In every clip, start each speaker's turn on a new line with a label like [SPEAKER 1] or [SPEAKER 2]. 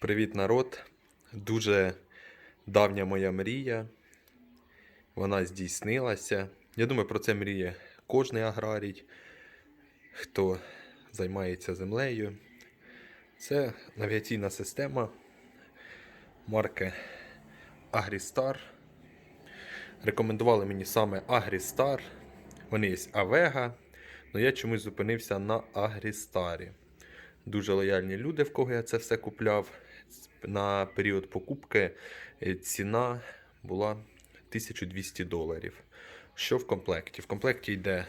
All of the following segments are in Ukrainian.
[SPEAKER 1] Привіт, народ! Дуже давня моя мрія. Вона здійснилася. Я думаю, про це мріє кожний аграрій, хто займається землею. Це навігаційна система марки Agristar. Рекомендували мені саме Agristar. Вони є Avega, але я чомусь зупинився на Агрістарі. Дуже лояльні люди, в кого я це все купляв. На період покупки е, ціна була 1200 доларів. Що в комплекті? В комплекті йде,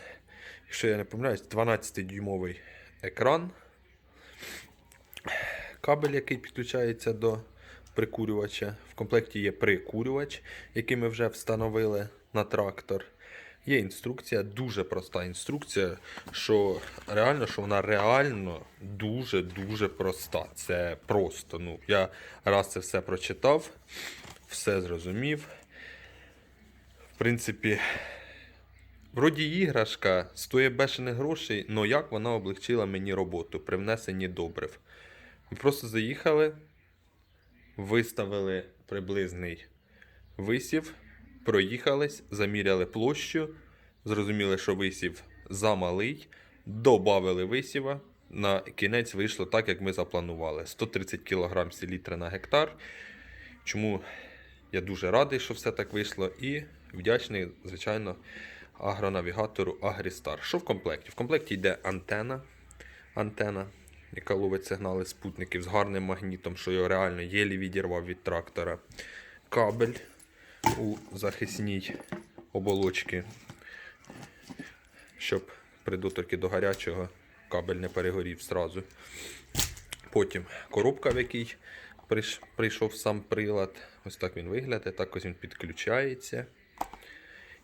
[SPEAKER 1] якщо я не помиляюсь, 12-дюймовий екран, кабель, який підключається до прикурювача. В комплекті є прикурювач, який ми вже встановили на трактор. Є інструкція, дуже проста інструкція, що реально, що вона реально дуже-дуже проста. Це просто. Ну, я раз це все прочитав, все зрозумів. В принципі, вроді іграшка стоїть бешених грошей, але як вона облегчила мені роботу при внесенні добрив. Ми просто заїхали, виставили приблизний висів, проїхались, заміряли площу, зрозуміли, що висів замалий, додали висіва. На кінець вийшло так, як ми запланували. 130 кг селітри на гектар. Чому я дуже радий, що все так вийшло, і вдячний, звичайно, агронавігатору Агрістар. Що в комплекті? В комплекті йде антена, антена, яка ловить сигнали спутників з гарним магнітом, що його реально єлі відірвав від трактора. Кабель у захисній оболочці, щоб при доторці до гарячого кабель не перегорів зразу. Потім коробка, в якій прийшов сам прилад. Ось так він виглядає, так ось він підключається.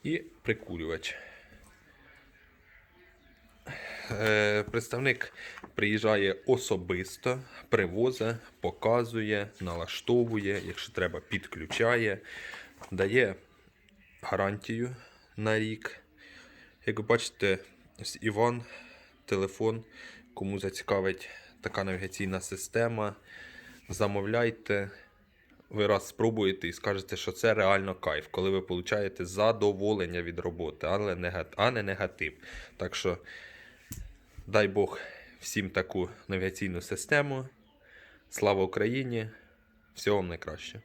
[SPEAKER 1] І прикурювач. Е, Представник приїжджає особисто, привозить, показує, налаштовує, якщо треба, підключає, дає гарантію на рік. Як ви бачите, ось Іван, телефон, кому зацікавить така навігаційна система, замовляйте. Ви раз спробуєте і скажете, що це реально кайф, коли ви получаєте задоволення від роботи, а не негатив. Так що, дай Бог всім таку навігаційну систему. Слава Україні! Всього вам найкраще!